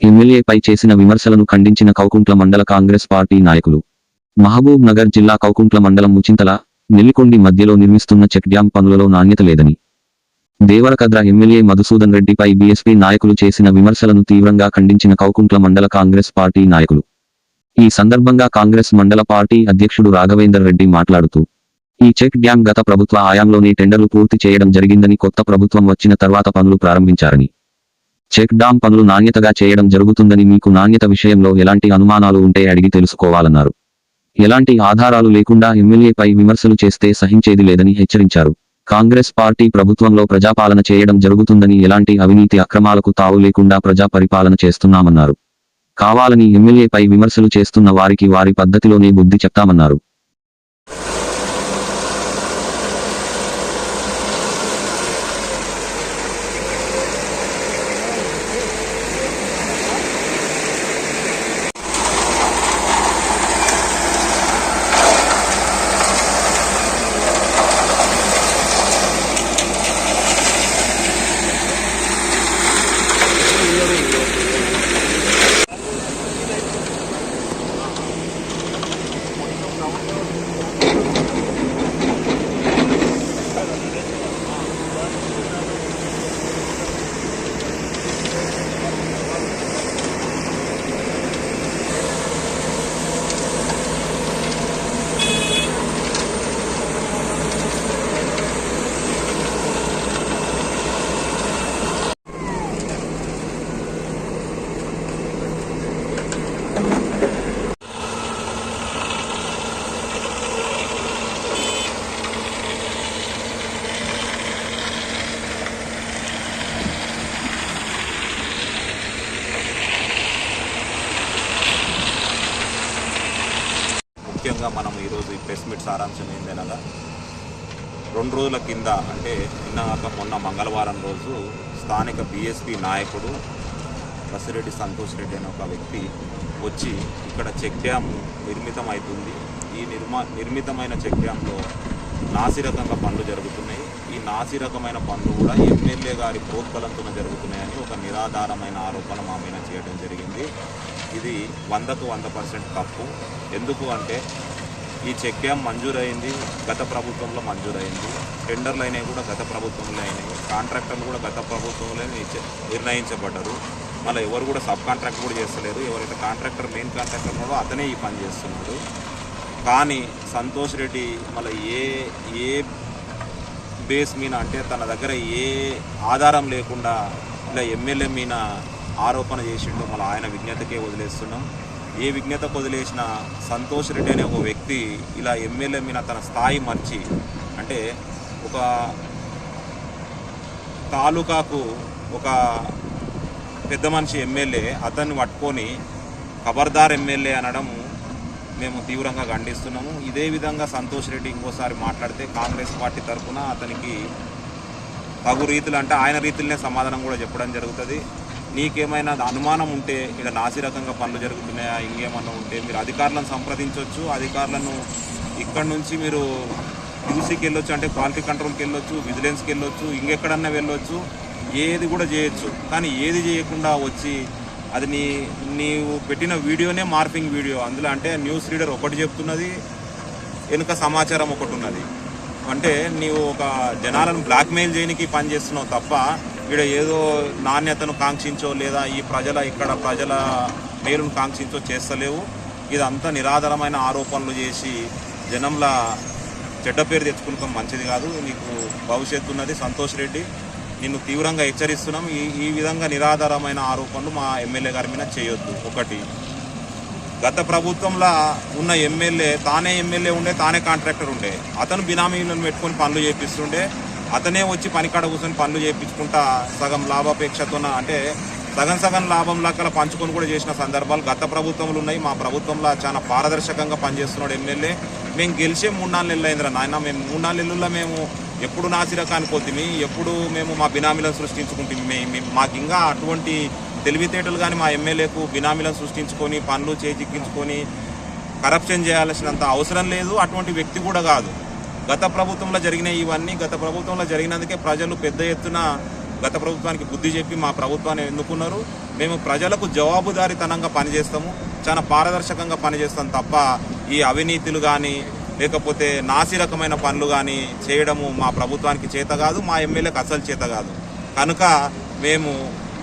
ఎమ్మెల్యేపై చేసిన విమర్శలను ఖండించిన కౌకుంట్ల మండల కాంగ్రెస్ పార్టీ నాయకులు. మహబూబ్ నగర్ జిల్లా కౌకుంట్ల మండలం ముచింతల నెల్లికొండి మధ్యలో నిర్మిస్తున్న చెక్ డ్యాం పనులలో నాణ్యత లేదని. దేవరకద్ర ఎమ్మెల్యే మధుసూదన్ రెడ్డిపై బీఎస్పీ నాయకులు చేసిన విమర్శలను తీవ్రంగా ఖండించిన కౌకుంట్ల మండల కాంగ్రెస్ పార్టీ నాయకులు. ఈ సందర్భంగా కాంగ్రెస్ మండల పార్టీ అధ్యక్షుడు రాఘవేందర్ రెడ్డి మాట్లాడుతూ ఈ చెక్ డ్యాం గత ప్రభుత్వ హయాంలోనే టెండర్లు పూర్తి చేయడం జరిగిందని కొత్త ప్రభుత్వం వచ్చిన తర్వాత పనులు ప్రారంభించారని. చెక్ డామ్ పనులు నాణ్యతగా చేయడం జరుగుతుందని మీకు నాణ్యత విషయంలో ఎలాంటి అనుమానాలు ఉంటే అడిగి తెలుసుకోవాలన్నారు. ఎలాంటి ఆధారాలు లేకుండా ఎమ్మెల్యేపై విమర్శలు చేస్తే సహించేది లేదని హెచ్చరించారు. కాంగ్రెస్ పార్టీ ప్రభుత్వంలో ప్రజాపాలన చేయడం జరుగుతుందని ఎలాంటి అవినీతి అక్రమాలకు తావు లేకుండా ప్రజా పరిపాలన చేస్తున్నామన్నారు. కావాలని ఎమ్మెల్యేపై విమర్శలు చేస్తున్న వారికి వారి పద్ధతిలోనే బుద్ధి చెప్తామన్నారు. ముఖ్యంగా మనం ఈరోజు ఈ ప్రెస్ మీట్ సారాంశం ఏందనగా రెండు రోజుల కింద అంటే నిన్నగాక మొన్న మంగళవారం రోజు స్థానిక బీఎస్పీ నాయకుడు బసిరెడ్డి సంతోష్ రెడ్డి అనే ఒక వ్యక్తి వచ్చి ఇక్కడ చెక్ డ్యామ్ నిర్మితం అవుతుంది ఈ నిర్మా నిర్మితమైన చెక్ డ్యాంలో నాసిరకంగా పనులు జరుగుతున్నాయి. ఈ నాసిరకమైన పనులు కూడా ఎమ్మెల్యే గారి ప్రోత్బలంతో జరుగుతున్నాయని ఒక నిరాధారమైన ఆరోపణ మా మీద చేయడం జరిగింది. ఇది వందకు వంద పర్సెంట్ తప్పు. ఎందుకు అంటే ఈ చెక్ డ్యామ్ మంజూరైంది గత ప్రభుత్వంలో మంజూరైంది. టెండర్లు అయినవి కూడా గత ప్రభుత్వంలో అయినాయి కాంట్రాక్టర్లు కూడా గత ప్రభుత్వంలో నిర్ణయించబడ్డారు. మళ్ళీ ఎవరు కూడా సబ్ కాంట్రాక్ట్ కూడా చేస్తలేరు. ఎవరైతే కాంట్రాక్టర్ మెయిన్ కాంట్రాక్టర్ ఉన్నాడో అతనే ఈ పని చేస్తున్నాడు. కానీ సంతోష్ రెడ్డి మళ్ళీ ఏ ఏ బేస్ మీద అంటే తన దగ్గర ఏ ఆధారం లేకుండా ఇలా ఎమ్మెల్యే మీద ఆరోపణ చేసిండు మళ్ళీ ఆయన విజ్ఞతకే వదిలేస్తున్నాం. ఏ విజ్ఞత వదిలేసిన సంతోష్ రెడ్డి అనే ఒక వ్యక్తి ఇలా ఎమ్మెల్యే మీద తన స్థాయి మర్చి అంటే ఒక తాలూకాకు ఒక పెద్ద మనిషి ఎమ్మెల్యే అతన్ని పట్టుకొని ఖబర్దార్ ఎమ్మెల్యే అనడం మేము తీవ్రంగా ఖండిస్తున్నాము. ఇదే విధంగా సంతోష్ రెడ్డి ఇంకోసారి మాట్లాడితే కాంగ్రెస్ పార్టీ తరఫున అతనికి తగు రీతులు అంటే ఆయన రీతిలోనే సమాధానం కూడా చెప్పడం జరుగుతుంది. నీకేమైనా అనుమానం ఉంటే ఇక్కడ నాసి రకంగా పనులు జరుగుతున్నాయా ఇంకేమన్నా ఉంటే మీరు అధికారులను సంప్రదించవచ్చు అధికారులను ఇక్కడ నుంచి మీరు యూసీకి వెళ్ళొచ్చు అంటే క్వాలిటీ కంట్రోల్కి వెళ్ళొచ్చు విజిలెన్స్కి వెళ్ళొచ్చు ఇంకెక్కడన్నా వెళ్ళొచ్చు ఏది కూడా చేయొచ్చు. కానీ ఏది చేయకుండా వచ్చి అది నీ నీవు పెట్టిన వీడియోనే మార్పింగ్ వీడియో. అందులో అంటే న్యూస్ రీడర్ ఒకటి చెప్తున్నది వెనుక సమాచారం ఒకటి ఉన్నది. అంటే నీవు ఒక జనాలను బ్లాక్మెయిల్ చేయడానికి పని చేస్తున్నావు తప్ప ఇక్కడ ఏదో నాణ్యతను కాంక్షించో లేదా ఈ ప్రజల ఇక్కడ ప్రజల మేలును కాంక్షించో చేస్తలేవు. ఇదంతా నిరాధారమైన ఆరోపణలు చేసి జనంల చెడ్డ పేరు తెచ్చుకుంటాం మంచిది కాదు. నీకు భవిష్యత్తు ఉన్నది సంతోష్ రెడ్డి. నిన్ను తీవ్రంగా హెచ్చరిస్తున్నాం. ఈ ఈ విధంగా నిరాధారమైన ఆరోపణలు మా ఎమ్మెల్యే గారి మీద చేయొద్దు. ఒకటి. గత ప్రభుత్వంలో ఉన్న ఎమ్మెల్యే తానే ఎమ్మెల్యే ఉండే తానే కాంట్రాక్టర్ ఉండే. అతను బినామీలను పెట్టుకొని పనులు చేపిస్తుండే. అతనే వచ్చి పనికాడ కూర్చొని పనులు చేయించుకుంటా సగం లాభాపేక్షతోన అంటే సగం సగం లాభం లెక్కల పంచుకొని కూడా చేసిన సందర్భాలు గత ప్రభుత్వంలో ఉన్నాయి. మా ప్రభుత్వంలో చాలా పారదర్శకంగా పనిచేస్తున్నాడు ఎమ్మెల్యే. మేము గెలిచే మూడు నాలుగు నెలలు అయిందిరా నాయన. మేము మూడు నాలుగు నెలల్లో మేము ఎప్పుడు నాసిరకానికి పోతుంది ఎప్పుడు మేము మా బినామీలను సృష్టించుకుంటుంది మేము మాకు ఇంకా అటువంటి తెలివితేటలు కానీ మా ఎమ్మెల్యేకు బినామీలను సృష్టించుకొని పనులు చేజిక్కించుకొని కరప్షన్ చేయాల్సినంత అవసరం లేదు. అటువంటి వ్యక్తి కూడా కాదు. గత ప్రభుత్వంలో జరిగిన ఇవన్నీ గత ప్రభుత్వంలో జరిగినందుకే ప్రజలు పెద్ద ఎత్తున గత ప్రభుత్వానికి బుద్ధి చెప్పి మా ప్రభుత్వాన్ని ఎన్నుకున్నారు. మేము ప్రజలకు జవాబుదారీతనంగా పనిచేస్తాము చాలా పారదర్శకంగా పనిచేస్తాం తప్ప ఈ అవినీతులు కానీ లేకపోతే నాసి రకమైన పనులు కానీ చేయడము మా ప్రభుత్వానికి చేత కాదు మా ఎమ్మెల్యేకి అసలు చేత కాదు. కనుక మేము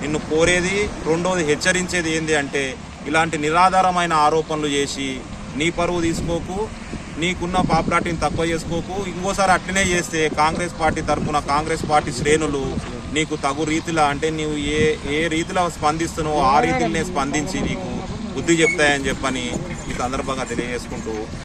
నిన్ను కోరేది రెండోది హెచ్చరించేది ఏంటి అంటే ఇలాంటి నిరాధారమైన ఆరోపణలు చేసి నీ పరువు తీసుకోకు నీకున్న పాపులారిటీని తక్కువ చేసుకోకు. ఇంకోసారి అట్లనే చేస్తే కాంగ్రెస్ పార్టీ తరఫున కాంగ్రెస్ పార్టీ శ్రేణులు నీకు తగు రీతిలో అంటే నీవు ఏ ఏ రీతిలో స్పందిస్తున్నావో ఆ రీతిలోనే స్పందించి నీకు బుద్ధి చెప్తాయని చెప్పని ఈ సందర్భంగా తెలియజేసుకుంటూ